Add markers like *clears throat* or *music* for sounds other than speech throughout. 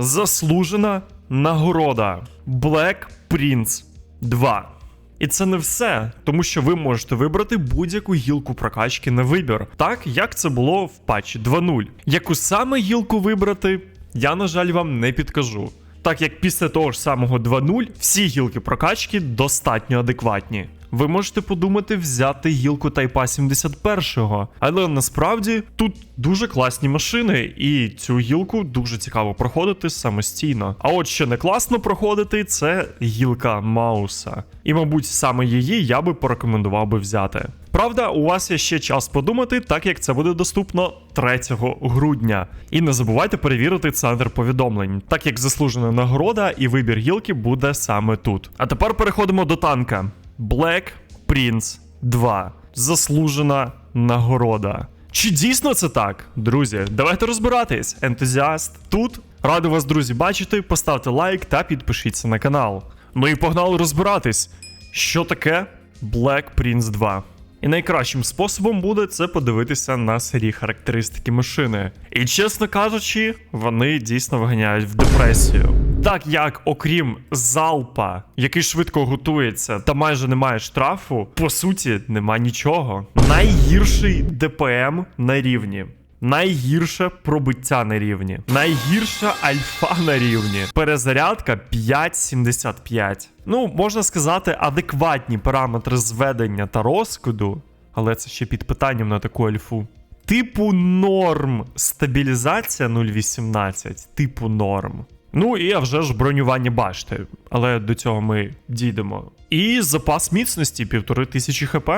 Заслужена нагорода Black Prince 2. І це не все, тому що ви можете вибрати будь-яку гілку прокачки на вибір, так як це було в патчі 2.0. Яку саме гілку вибрати, я, на жаль, вам не підкажу. Так як після того ж самого 2.0 всі гілки прокачки достатньо адекватні. Ви можете подумати взяти гілку Тайпа 71-го, але насправді тут дуже класні машини, і цю гілку дуже цікаво проходити самостійно. А от що не класно проходити, це гілка Мауса. І, мабуть, саме її я би порекомендував би взяти. Правда, у вас є ще час подумати, так як це буде доступно 3 грудня. І не забувайте перевірити центр повідомлень, так як заслужена нагорода і вибір гілки буде саме тут. А тепер переходимо до танка. Black Prince 2. Заслужена нагорода. Чи дійсно це так? Друзі, давайте розбиратись. Ентузіаст тут. Радий вас, друзі, бачити. Поставте лайк та підпишіться на канал. Ну і погнали розбиратись. Що таке Black Prince 2? І найкращим способом буде це подивитися на сирі характеристики машини. І чесно кажучи, вони дійсно виганяють в депресію. Так як, окрім залпа, який швидко готується та майже немає штрафу, по суті, нема нічого. Найгірший ДПМ на рівні. Найгірше пробиття на рівні, найгірша альфа на рівні. Перезарядка 5,75. Ну, можна сказати, адекватні параметри зведення та розкиду, але це ще під питанням на таку альфу. Типу норм. Стабілізація 0,18. Типу норм. Ну і а вже ж бронювання башти, але до цього ми дійдемо. І запас міцності 1500 хп.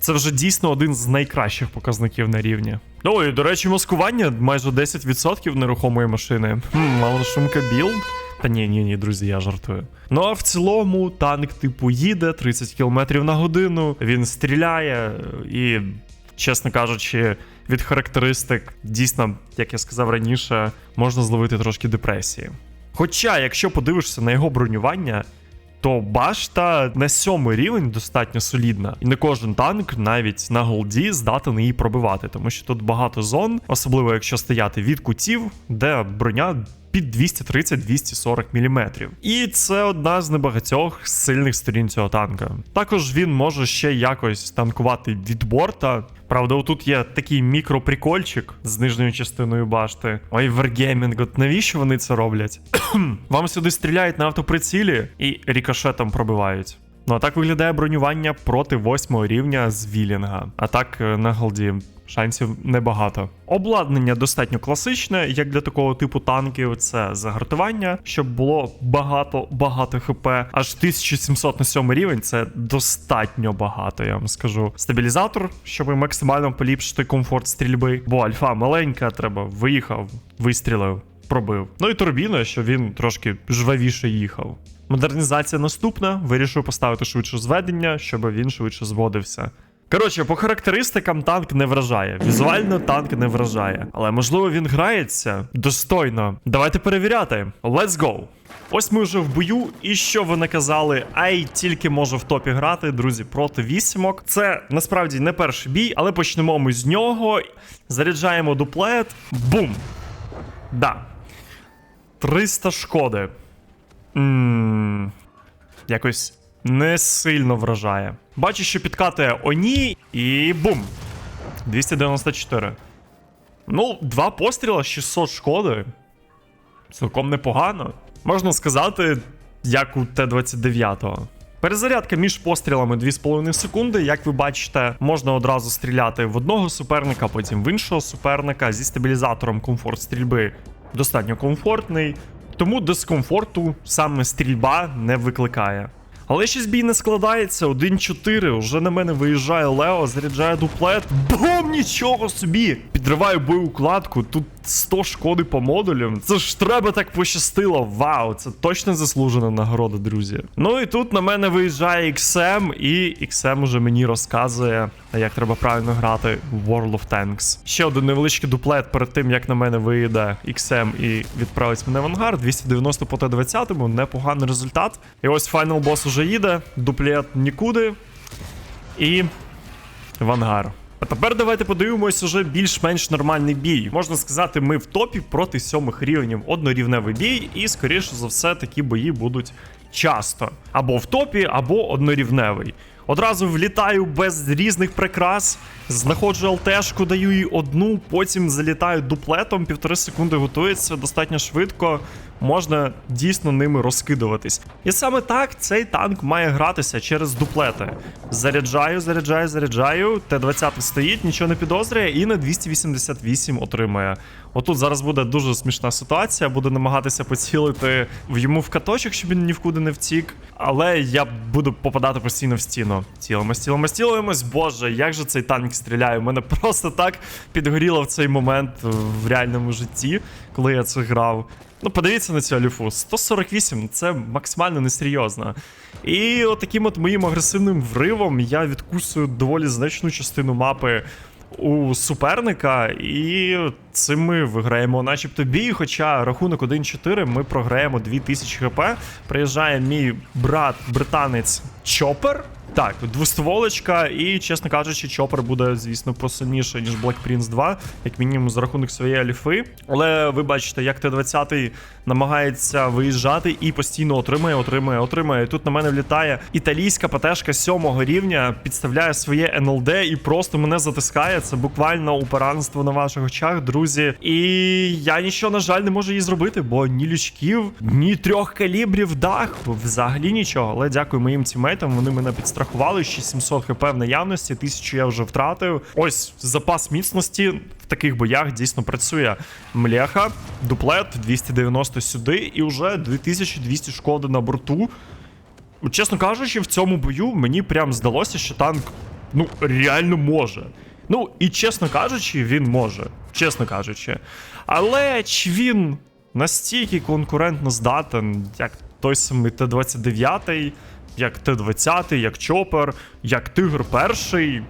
Це вже дійсно один з найкращих показників на рівні. Ну і до речі, маскування майже 10% нерухомої машини. Хм, малошумка білд. Та ні, ні, ні, друзі, я жартую. Ну а в цілому танк типу їде 30 км на годину, він стріляє і, чесно кажучи, від характеристик дійсно, як я сказав раніше, можна зловити трошки депресії. Хоча, якщо подивишся на його бронювання, то башта на сьомий рівень достатньо солідна, і не кожен танк навіть на голді здатен її пробивати, тому що тут багато зон, особливо якщо стояти від кутів, де броня. Під 230-240 мм. І це одна з небагатьох сильних сторін цього танка. Також він може ще якось танкувати від борта. Правда, отут є такий мікроприкольчик з нижньою частиною башти. Ой, Wargaming, от навіщо вони це роблять? *clears throat* Вам сюди стріляють на автоприцілі і рікошетом пробивають. Ну а так виглядає бронювання проти восьмого рівня з Вілінга. А так е, на голді шансів небагато. Обладнання достатньо класичне, як для такого типу танків. Це загартування, щоб було багато-багато хп. Аж 1700 на 7 рівень це достатньо багато, я вам скажу. Стабілізатор, щоб максимально поліпшити комфорт стрільби. Бо альфа маленька, треба виїхав, вистрілив. Пробив. Ну і турбіна, що він трошки жвавіше їхав. Модернізація наступна. Вирішив поставити швидше зведення, щоб він швидше зводився. Коротше, по характеристикам танк не вражає. Візуально танк не вражає. Але можливо він грається достойно. Давайте перевіряти. Let's go! Ось ми вже в бою, і що ви наказали? Ай, тільки може в топі грати, друзі, проти вісімок. Це насправді не перший бій, але почнемо ми з нього. Заряджаємо дуплет. Бум! Да. 300 шкоди. Якось не сильно вражає. Бачу, що підкатує Оні і бум. 294. Ну, два постріла, 600 шкоди. Цілком непогано. Можна сказати, як у Т-29. Перезарядка між пострілами 2,5 секунди. Як ви бачите, можна одразу стріляти в одного суперника, потім в іншого суперника. Зі стабілізатором комфорт стрільби достатньо комфортний. Тому дискомфорту саме стрільба не викликає. Але щось бій не складається. 1-4. Уже на мене виїжджає Лео, заряджає дуплет. Бум! Нічого собі! Підриваю боєукладку. Тут 100 шкоди по модулям. Це ж треба так пощастило. Вау, це точно заслужена нагорода, друзі. Ну і тут на мене виїжджає XM, і XM уже мені розказує, як треба правильно грати в World of Tanks. Ще один невеличкий дуплет перед тим, як на мене виїде XM і відправить мене в ангар. 290 по Т-20, непоганий результат. І ось файнал бос уже їде, дуплет нікуди. І в ангар. А тепер давайте подивимось уже більш-менш нормальний бій. Можна сказати, ми в топі проти сьомих рівнів. Однорівневий бій, і скоріше за все такі бої будуть часто. Або в топі, або однорівневий. Одразу влітаю без різних прикрас, знаходжу ЛТшку, даю їй одну, потім залітаю дуплетом, півтори секунди готується достатньо швидко. Можна дійсно ними розкидуватись. І саме так цей танк має гратися через дуплети. Заряджаю, заряджаю, заряджаю. Т-20 стоїть, нічого не підозрює, і на 288 отримує. Отут зараз буде дуже смішна ситуація. Буду намагатися поцілити в йому в каточок, щоб він ні вкуди не втік. Але я буду попадати постійно в стіну. Цілимось, цілимось, цілимось. Боже, як же цей танк стріляє? У мене просто так підгоріло в цей момент в реальному житті, коли я це грав. Ну, подивіться на цю алюфу. 148 це максимально несерйозно. І от от моїм агресивним вривом я відкусую доволі значну частину мапи у суперника, і цим ми виграємо начебто бій. Хоча рахунок 1-4 ми програємо 2000 хп. Приїжджає мій брат, британець Чопер. Так, двостволочка, і, чесно кажучи, Чопер буде, звісно, посильніше, ніж Black Prince 2, як мінімум за рахунок своєї аліфи. Але ви бачите, як Т-20 намагається виїжджати і постійно отримує, отримує, отримує. Тут на мене влітає італійська ПТшка сьомого рівня, підставляє своє НЛД і просто мене затискає. Це буквально упиранство на ваших очах, друзі. І я нічого, на жаль, не можу її зробити, бо ні лючків, ні трьох калібрів дах, взагалі нічого. Але дякую моїм тімейтам, вони мене підстрахували. Ще 700 хп в наявності, 1000 я вже втратив. Ось запас міцності в таких боях дійсно працює. Млеха, дуплет, 290 сюди, і вже 2200 шкоди на борту. Чесно кажучи, в цьому бою мені прям здалося, що танк ну реально може. Ну, і чесно кажучи, він може. Чесно кажучи. Але чи він настільки конкурентно здатен, як той самий Т-29, як Т-20, як Чопер, як Тигр Перший?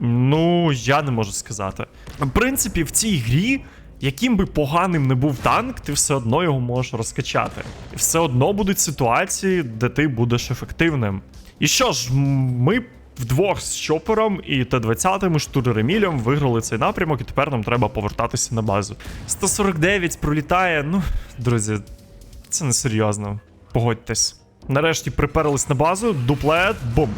Ну, я не можу сказати. В принципі, в цій грі, яким би поганим не був танк, ти все одно його можеш розкачати. І все одно будуть ситуації, де ти будеш ефективним. І що ж, ми вдвох з Чопером і Т-20 штурмілем виграли цей напрямок, і тепер нам треба повертатися на базу. 149 пролітає. Ну, друзі, це несерйозно. Погодьтесь. Нарешті приперлись на базу, дуплет, бум.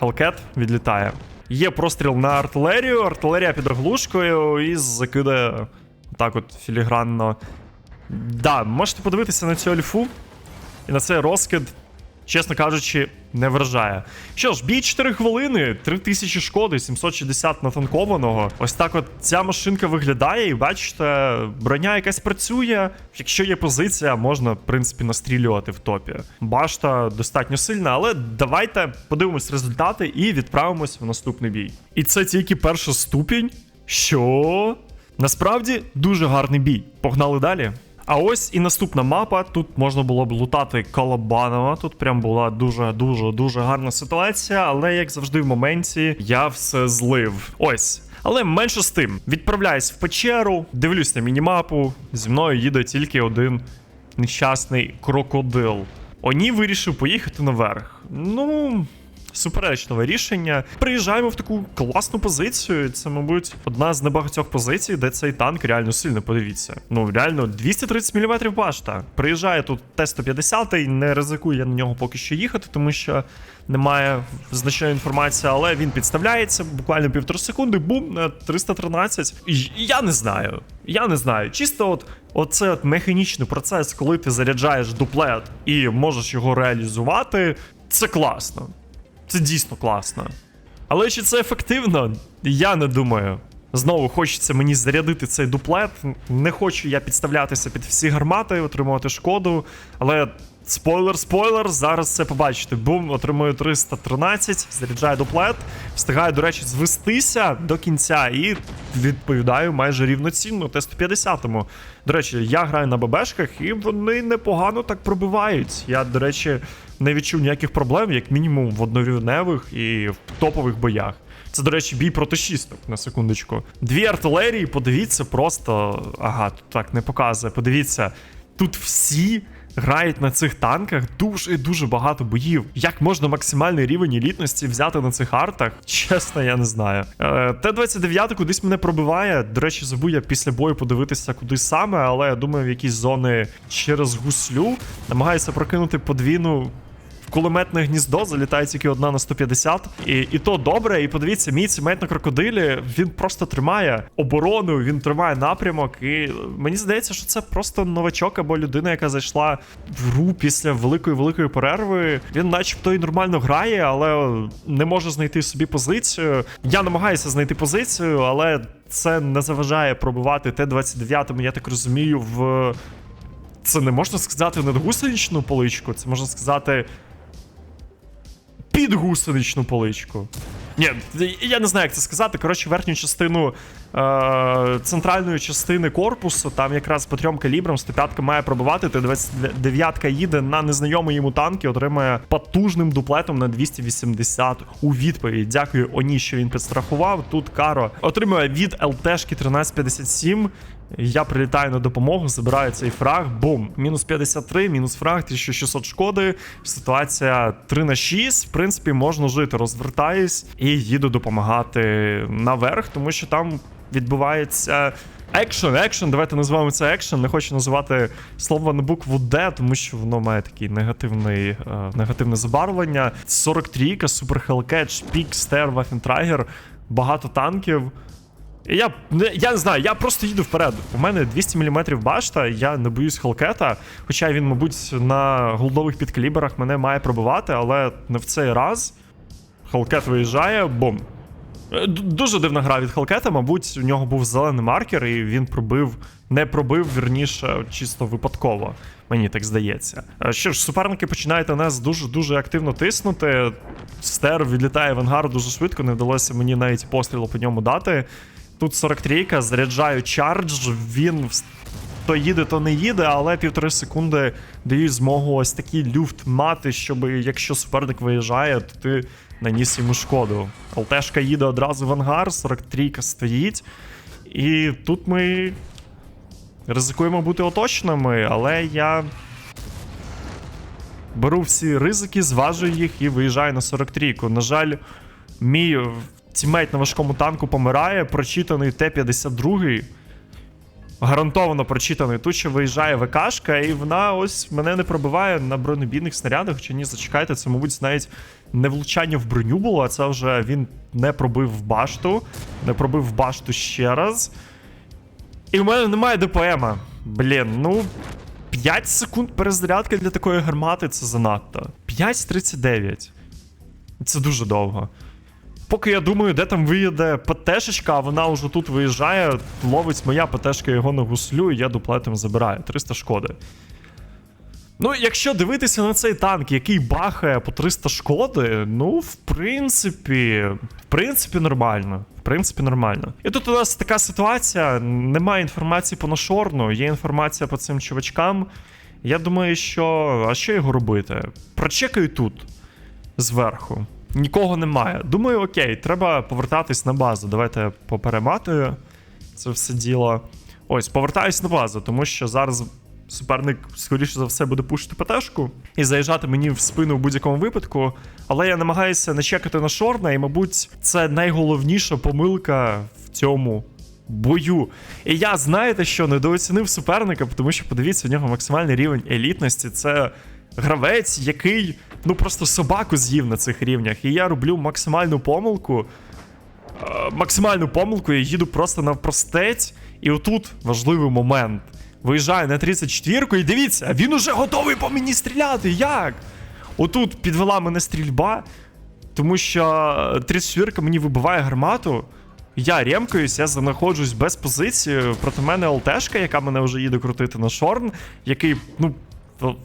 Халкет відлітає. Є простріл на артилерію, артилерія під оглушкою і закидає так от філігранно. Да, можете подивитися на цю альфу і на цей розкид, чесно кажучи, не вражає. Що ж, бій 4 хвилини, 3000 шкоди, 760 натанкованого. Ось так от ця машинка виглядає, і бачите, броня якась працює. Якщо є позиція, можна, в принципі, настрілювати в топі. Башта достатньо сильна, але давайте подивимось результати і відправимось в наступний бій. І це тільки перша ступінь. Що? Насправді дуже гарний бій. Погнали далі. А ось і наступна мапа. Тут можна було б лутати Колобанова. Тут прям була дуже дуже дуже гарна ситуація, але як завжди в моменті я все злив. Ось. Але менше з тим, відправляюсь в печеру, дивлюсь на мінімапу. Зі мною їде тільки один нещасний крокодил. Оні вирішив поїхати наверх. Ну. Суперечливе рішення. Приїжджаємо в таку класну позицію. Це, мабуть, одна з небагатьох позицій, де цей танк реально сильно подивіться. Ну, реально, 230 мм башта. Приїжджає тут Т-150, не ризикую я на нього поки що їхати, тому що немає значної інформації, але він підставляється буквально півтора секунди, бум, на 313. І Я не знаю. Я не знаю. Чисто от оце от механічний процес, коли ти заряджаєш дуплет і можеш його реалізувати, це класно. Це дійсно класно. Але чи це ефективно? Я не думаю. Знову хочеться мені зарядити цей дуплет. Не хочу я підставлятися під всі гармати, отримувати шкоду. Але спойлер, спойлер, зараз це побачите. Бум, отримую 313, заряджаю дуплет, встигаю, до речі, звестися до кінця і відповідаю майже рівноцінно Т-150. До речі, я граю на ББшках, і вони непогано так пробивають. Я, до речі, не відчув ніяких проблем, як мінімум в однорівневих і в топових боях. Це, до речі, бій проти шісток, на секундочку. Дві артилерії, подивіться, просто. Ага, тут так не показує. Подивіться, тут всі грають на цих танках дуже дуже багато боїв. Як можна максимальний рівень елітності взяти на цих артах? Чесно, я не знаю. Е, Т-29 кудись мене пробиває. До речі, забув я після бою подивитися куди саме, але я думаю, в якісь зони через гуслю. Намагаюся прокинути подвійну кулеметне гніздо залітає тільки одна на 150. І, і то добре. І подивіться, мій цемент на крокодилі він просто тримає оборону, він тримає напрямок. І мені здається, що це просто новачок або людина, яка зайшла в гру після великої великої перерви. Він, начебто, і нормально грає, але не може знайти собі позицію. Я намагаюся знайти позицію, але це не заважає пробивати Т-29, я так розумію, в. Це не можна сказати надгусеничну поличку, це можна сказати під гусеничну поличку. Ні, я не знаю, як це сказати. Коротше, верхню частину е- центральної частини корпусу, там якраз по трьом калібрам 105 має пробивати, Т-29 їде на незнайомий йому танк і отримає потужним дуплетом на 280 у відповідь. Дякую Оні, що він підстрахував. Тут Каро отримує від ЛТшки 1357. Я прилітаю на допомогу, забираю цей фраг. Бум! Мінус 53, мінус фраг, 1600 шкоди. Ситуація 3 на 6. В принципі, можна жити. Розвертаюсь і їду допомагати наверх, тому що там відбувається. Екшен, екшен, давайте називаємо це екшен. Не хочу називати слово на букву Д, тому що воно має такий негативний, е, негативне забарвлення. 43, Супер Hellcat, Пік, Стер, Вафентрайгер, багато танків. Я я не знаю, я просто їду вперед. У мене 200 мм башта, я не боюсь Хелкета. Хоча він, мабуть, на голдових підкаліберах мене має пробивати, але не в цей раз. Хелкет виїжджає, бум. Е, Дуже дивна гра від Хелкета, мабуть, у нього був зелений маркер, і він пробив, не пробив, вірніше, чисто випадково. Мені так здається. Е, Що ж, суперники починають на нас дуже-дуже активно тиснути. Стер відлітає в ангар дуже швидко, не вдалося мені навіть пострілу по ньому дати. Тут 43-ка, заряджаю чардж, він то їде, то не їде, але півтори секунди дають змогу ось такий люфт мати, щоб якщо суперник виїжджає, то ти наніс йому шкоду. ЛТшка їде одразу в ангар, 43-ка стоїть. І тут ми ризикуємо бути оточеними, але я беру всі ризики, зважую їх і виїжджаю на 43-ку. На жаль, мій тімейт на важкому танку помирає, прочитаний Т-52. Гарантовано прочитаний. Тут ще виїжджає ВКшка, і вона ось мене не пробиває на бронебійних снарядах. Чи ні, зачекайте, це, мабуть, навіть не влучання в броню було, а це вже він не пробив в башту, не пробив в башту ще раз. І в мене немає ДПМа. Блін, ну. 5 секунд перезарядки для такої гармати це занадто. 5.39. Це дуже довго. Поки я думаю, де там виїде ПТшечка, а вона вже тут виїжджає, ловить моя ПТшка його на гуслю, і я дуплетом забираю. 300 шкоди. Ну, якщо дивитися на цей танк, який бахає по 300 шкоди, ну, в принципі, в принципі, нормально. В принципі, нормально. І тут у нас така ситуація: немає інформації по нашорну, є інформація по цим чувачкам. Я думаю, що. А що його робити? Прочекаю тут, зверху. Нікого немає. Думаю, окей, треба повертатись на базу. Давайте поперематую це все діло. Ось, повертаюсь на базу, тому що зараз суперник, скоріше за все, буде пушити ПТшку і заїжджати мені в спину в будь-якому випадку. Але я намагаюся не чекати на шорна, і, мабуть, це найголовніша помилка в цьому бою. І я знаєте, що недооцінив суперника, тому що подивіться, у нього максимальний рівень елітності. Це гравець, який ну просто собаку з'їв на цих рівнях. І я роблю максимальну помилку. Е, максимальну помилку, я їду просто навпростець. І отут важливий момент. Виїжджаю на 34-ку і дивіться, він уже готовий по мені стріляти. Як? Отут підвела мене стрільба, тому що 34-ка мені вибиває гармату. Я ремкаюсь, я знаходжусь без позиції. Проти мене ЛТшка, яка мене вже їде крутити на шорн, який, ну,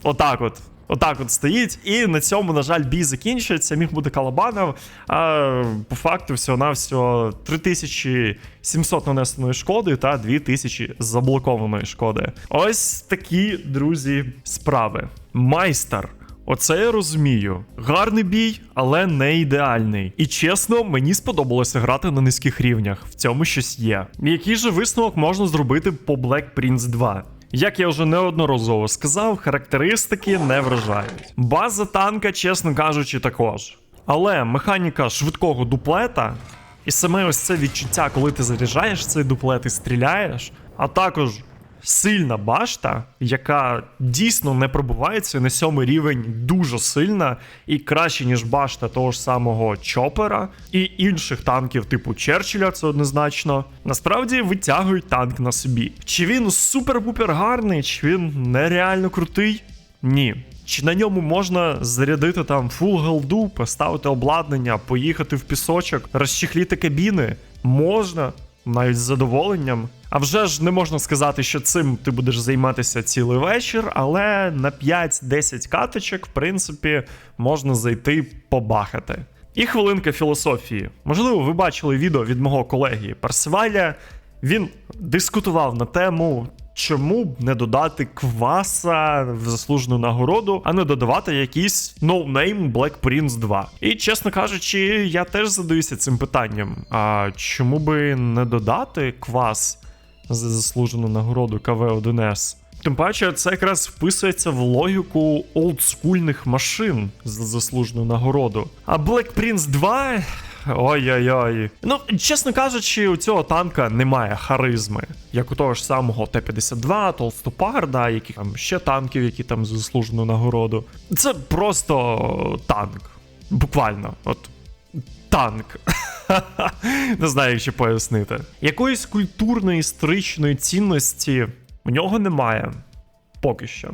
отак от. Отак от стоїть, і на цьому, на жаль, бій закінчується. Міг бути Калабанов. А по факту всього-навсього 3700 нанесеної шкоди та 2000 заблокованої шкоди. Ось такі, друзі, справи. Майстер. Оце я розумію. Гарний бій, але не ідеальний. І чесно, мені сподобалося грати на низьких рівнях. В цьому щось є. Який же висновок можна зробити по Black Prince 2? Як я вже неодноразово сказав, характеристики не вражають. База танка, чесно кажучи, також. Але механіка швидкого дуплета і саме ось це відчуття, коли ти заряджаєш цей дуплет і стріляєш, а також сильна башта, яка дійсно не пробувається на сьомий рівень дуже сильна і краще, ніж башта того ж самого Чопера і інших танків, типу Черчилля, це однозначно. Насправді витягують танк на собі. Чи він супер-пупер гарний, чи він нереально крутий? Ні. Чи на ньому можна зарядити там фул голду, поставити обладнання, поїхати в пісочок, розчехліти кабіни? Можна, навіть з задоволенням. А вже ж не можна сказати, що цим ти будеш займатися цілий вечір, але на 5-10 каточок, в принципі, можна зайти побахати. І хвилинка філософії. Можливо, ви бачили відео від мого колеги Парсиваля. Він дискутував на тему, чому б не додати кваса в заслужену нагороду, а не додавати якийсь ноунейм Black Prince 2. І чесно кажучи, я теж задаюся цим питанням: а чому би не додати квас за заслужену нагороду КВ-1С? Тим паче, це якраз вписується в логіку олдскульних машин за заслужену нагороду. А Black Prince 2. Ой-ой-ой. Ну, чесно кажучи, у цього танка немає харизми, як у того ж самого Т-52, Толстопарда, яких там ще танків, які там заслужену нагороду. Це просто танк. Буквально, от танк. *laughs* Не знаю, як ще пояснити. Якоїсь культурної історичної цінності в нього немає. Поки що.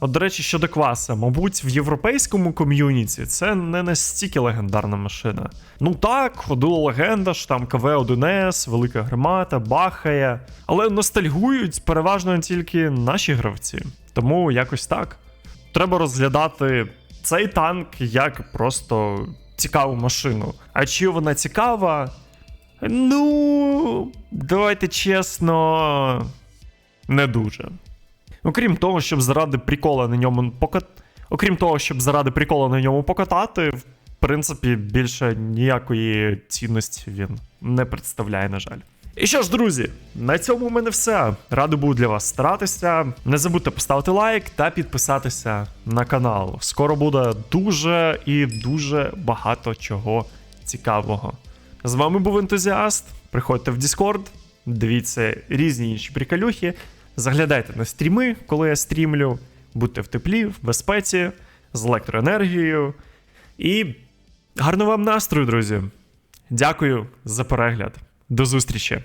От, до речі, щодо кваса, мабуть, в європейському ком'юніті це не настільки легендарна машина. Ну так, ходила легенда, що там КВ-1С, Велика Гармата, бахає. Але ностальгують переважно тільки наші гравці. Тому якось так. Треба розглядати цей танк як просто цікаву машину. А чи вона цікава? Ну, давайте чесно, не дуже. Окрім того, щоб заради прикола на ньому покат... Окрім того, щоб заради прикола на ньому покатати, в принципі, більше ніякої цінності він не представляє, на жаль. І що ж, друзі, на цьому в мене все. Радий буду для вас старатися. Не забудьте поставити лайк та підписатися на канал. Скоро буде дуже і дуже багато чого цікавого. З вами був ентузіаст. Приходьте в Discord, дивіться різні інші приколюхи. Заглядайте на стріми, коли я стрімлю. Будьте в теплі, в безпеці, з електроенергією. І гарного вам настрою, друзі! Дякую за перегляд. До зустрічі!